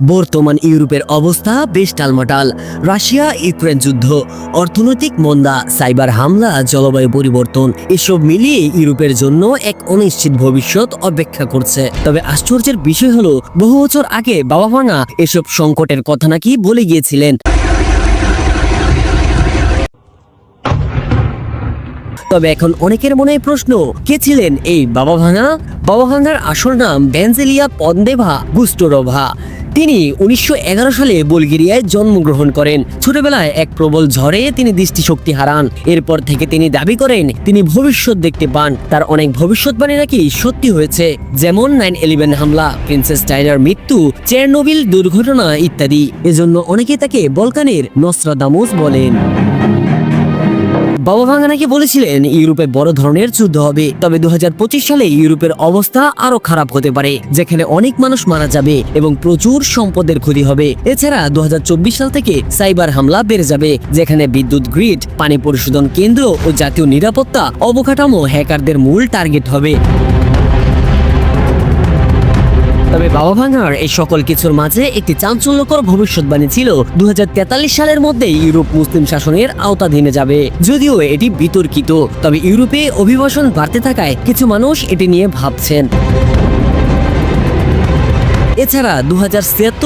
বর্তমান ইউরোপের অবস্থা বেশ টালমাটাল। রাশিয়া, ইউক্রেন যুদ্ধ, অর্থনৈতিক মন্দা, সাইবার হামলা, জলবায়ু পরিবর্তন, এসব মিলিয়ে ইউরোপের জন্য এক অনিশ্চিত ভবিষ্যৎ অপেক্ষা করছে। তবে আশ্চর্যের বিষয় হলো, বহু বছর আগে বাবা ভাঙা এসব সংকটের কথা নাকি বলে গিয়েছিলেন। তবে এখন অনেকের মনে প্রশ্ন, কে ছিলেন এই বাবা ভাঙা বাবা ভাঙার আসল নাম ব্যানজেলিয়া পন্দেভা গুস্টোরোভা। তিনি উনিশশো এগারো সালে বুলগেরিয়ায় জন্মগ্রহণ করেন। ছোটবেলায় এক প্রবল ঝড়ে তিনি দৃষ্টিশক্তি হারান। এরপর থেকে তিনি দাবি করেন, তিনি ভবিষ্যৎ দেখতে পান। তার অনেক ভবিষ্যৎবাণী নাকি সত্যি হয়েছে, যেমন নাইন ইলেভেন হামলা, প্রিন্সেস ডায়নার মৃত্যু চেরনোবিল দুর্ঘটনা ইত্যাদি। এজন্য অনেকে তাকে বলকানের নসরাদামুস বলেন। বাবা ভাঙা নাকি বলেছিলেন, ইউরোপে বড় ধরনের যুদ্ধ হবে, তবে দু হাজার পঁচিশ সালে ইউরোপের অবস্থা আরও খারাপ হতে পারে, যেখানে অনেক মানুষ মারা যাবে এবং প্রচুর সম্পদের ক্ষতি হবে। এছাড়া দু হাজার চব্বিশ সাল থেকে সাইবার হামলা বেড়ে যাবে, যেখানে বিদ্যুৎ গ্রিড, পানি পরিশোধন কেন্দ্র ও জাতীয় নিরাপত্তা অবকাঠামো হ্যাকারদের মূল টার্গেট হবে। তবে বাবা ভাঙার এই সকল কিছুর মাঝে একটি চাঞ্চল্যকর ভবিষ্যৎবাণী ছিল দু হাজার তেতাল্লিশ সালের মধ্যে ইউরোপ মুসলিম শাসনের আওতাধীনে যাবে। যদিও এটি বিতর্কিত, তবে ইউরোপে অভিবাসন বাড়তে থাকায় কিছু মানুষ এটি নিয়ে ভাবছেন। এছাড়া দু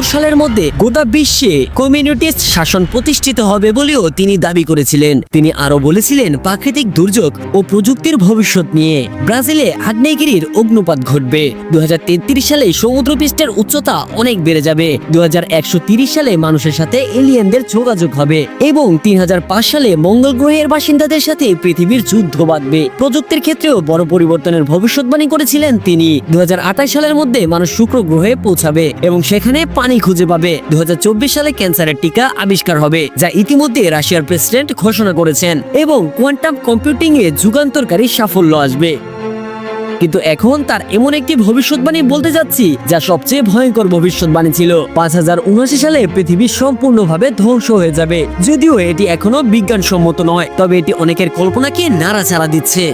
সালের মধ্যে গোটা বিশ্বে কমিউনিটিস্ট শাসন প্রতিষ্ঠিত হবে বলেও তিনি দাবি করেছিলেন। তিনি আরও বলেছিলেন, প্রাকৃতিক দুর্যোগ ও প্রযুক্তির ভবিষ্যৎ নিয়ে ব্রাজিলে আগ্নেয়গিরির অগ্নুপাত ঘটবে। দু সালে সমুদ্রপৃষ্ঠের উচ্চতা অনেক বেড়ে যাবে। দু সালে মানুষের সাথে এলিয়েনদের যোগাযোগ হবে এবং তিন হাজার পাঁচ সালে মঙ্গল গ্রহের বাসিন্দাদের সাথে পৃথিবীর যুদ্ধ বাঁধবে। প্রযুক্তির ক্ষেত্রেও বড় পরিবর্তনের ভবিষ্যৎবাণী করেছিলেন তিনি। দু হাজার আঠাশ সালের মধ্যে মানুষ শুক্র গ্রহে পৌঁছাবে এবং সেখানে পানি খুঁজে পাবে। দু সালে ক্যান্সারের টিকা আবিষ্কার হবে, যা ইতিমধ্যে রাশিয়ার প্রেসিডেন্ট ঘোষণা করেছেন এবং কোয়ান্টাম কম্পিউটিং এ যুগান্তরকারী সাফল্য আসবে। কিন্তু এখন তার এমন একটি ভবিষ্যৎবাণী বলতে যাচ্ছি, যা সবচেয়ে ভয়ঙ্কর ভবিষ্যৎবাণী ছিল। পাঁচ হাজার উনআশি সালে পৃথিবী সম্পূর্ণভাবে ধ্বংস হয়ে যাবে, যদিও এটি এখনও বিজ্ঞানসম্মত নয়, তবে এটি অনেকের কল্পনাকে নাড়াচাড়া দিচ্ছে।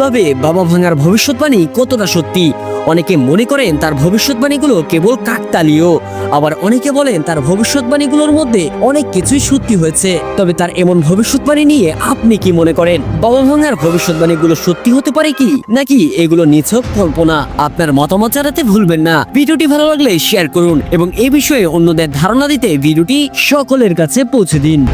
তবে বাবা ভাঙার ভবিষ্যৎবাণী কতটা সত্যি? অনেকে মনে করেন তার ভবিষ্যৎবাণীগুলো কেবল কাকতালীয়। আবার অনেকে বলেন তার ভবিষ্যৎবাণীগুলোর মধ্যে অনেক কিছুই সত্যি হয়েছে। তবে তার এমন ভবিষ্যৎবাণী নিয়ে আপনি কি মনে করেন? বাবা ভাঙার ভবিষ্যৎবাণীগুলো সত্যি হতে পারে কি? নাকি এগুলো নিছক কল্পনা? আপনার মতামত জানাতে ভুলবেন না। ভিডিওটি ভালো লাগলে শেয়ার করুন এবং এ বিষয়ে অন্যদের ধারণা দিতে ভিডিওটি সকলের কাছে পৌঁছে দিন।